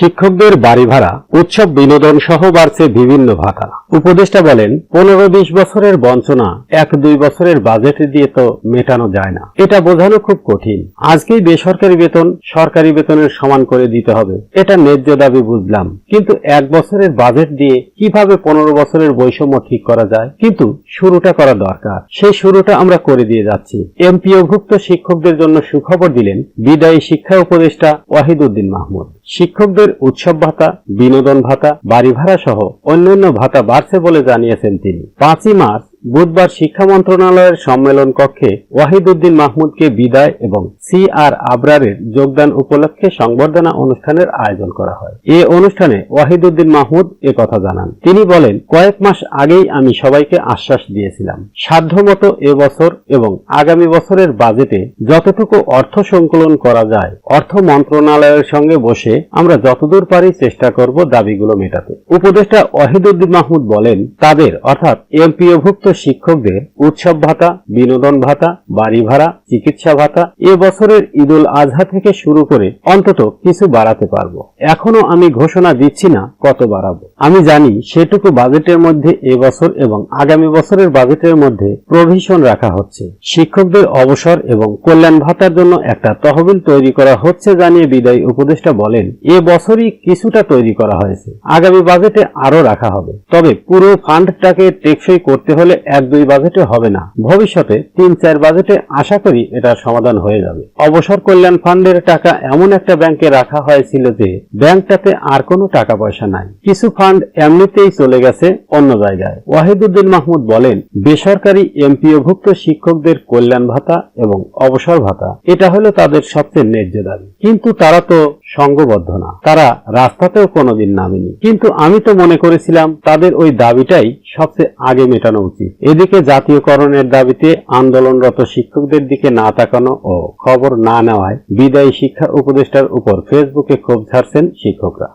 শিক্ষকদের বাড়ি ভাড়া, উৎসব বিনোদন সহ বাড়ছে বিভিন্ন ভাতা। উপদেষ্টা বলেন, পনেরো বিশ বছরের বঞ্চনা, এক দুই বছরের বাজেট দিয়ে তো মেটানো যায় না। এটা বোঝানো খুব কঠিন। আজকেই বেসরকারি বেতন, সরকারি বেতনের সমান করে দিতে হবে। এটা ন্যায্য দাবি বুঝলাম। কিন্তু এক বছরের বাজেট দিয়ে কীভাবে পনেরো বছরের বৈষম্য ঠিক করা যায়? কিন্তু শুরুটা করা দরকার। সেই শুরুটা আমরা করে দিয়ে যাচ্ছি। এমপিওভুক্ত শিক্ষকদের জন্য সুখবর দিলেন বিদায়ী শিক্ষা উপদেষ্টা ওয়াহিদুদ্দিন মাহমুদ। শিক্ষকদের উৎসব ভাতা, বিনোদন ভাতা, বাড়ি ভাড়া সহ অন্যান্য ভাতা বাড়ছে বলে জানিয়েছেন তিনি। পাঁচই মার্চ বুধবার শিক্ষা মন্ত্রণালয়ের সম্মেলন কক্ষে ওয়াহিদুদ্দিন মাহমুদকে বিদায় এবং সি আর আবরারের যোগদান উপলক্ষে সংবর্ধনা অনুষ্ঠানের আয়োজন করা হয়। এ অনুষ্ঠানে ওয়াহিদুদ্দিন মাহমুদ এ কথা জানান। তিনি বলেন, কয়েক মাস আগেই আমি সবাইকে আশ্বাস দিয়েছিলাম। সাধ্যমতো এবছর এবং আগামী বছরের বাজেটে যতটুকু অর্থ সংকলন করা যায়, অর্থ মন্ত্রণালয়ের সঙ্গে বসে আমরা যতদূর পারি চেষ্টা করব দাবিগুলো মেটাতে। উপদেষ্টা ওয়াহিদুদ্দিন মাহমুদ বলেন, তাদের, অর্থাৎ এমপিওভুক্ত শিক্ষকদের উৎসব ভাতা, বিনোদন ভাতা, বাড়ি ভাড়া, চিকিৎসা ভাতা এ বছরের ঈদুল আজহা থেকে শুরু করে অন্তত কিছু বাড়াতে পারব। এখনও আমি ঘোষণা দিচ্ছি না কত বাড়াবো। আমি জানি সেটুকু বাজেটের মধ্যে এবছর এবং আগামী বছরের বাজেটের মধ্যে প্রভিশন রাখা হচ্ছে। শিক্ষকদের অবসর এবং কল্যাণ ভাতার জন্য একটা তহবিল তৈরি করা হচ্ছে জানিয়ে বিদায়ী উপদেষ্টা বলেন, এ বছরই কিছুটা তৈরি করা হয়েছে। আগামী বাজেটে আরও রাখা হবে। তবে পুরো ফান্ডটাকে টেকসই করতে হলে এক, দুই বাজেটে হবে না। ভবিষ্যতে তিন, চার বাজেটে আশা করি এটার সমাধান হয়ে যাবে। অবসর কল্যাণ ফান্ডের টাকা এমন একটা ব্যাংকে রাখা হয়েছিল যে ব্যাংকটাতে আর কোনো টাকা পয়সা নাই। কিছু ফান্ড এমনিতেই চলে গেছে অন্য জায়গায়। ওয়াহিদুদ্দিন মাহমুদ বলেন, বেসরকারি এমপিওভুক্ত শিক্ষকদের কল্যাণ ভাতা এবং অবসর ভাতা, এটা হলো তাদের সবচেয়ে ন্যায্য দাবি। কিন্তু তারা তো সঙ্গবদ্ধ না। তারা রাস্তাতেও কোনোদিন নামেনি। কিন্তু আমি তো মনে করেছিলাম, তাদের ওই দাবিটাই সবচেয়ে আগে মেটানো উচিত। এদিকে জাতীয়করণের দাবিতে আন্দোলনরত শিক্ষকদের দিকে না তাকানো ও খবর না নেওয়ায় বিদায়ী শিক্ষা উপদেষ্টার উপর ফেসবুকে ক্ষোভ ঝাড়ছেন শিক্ষকরা।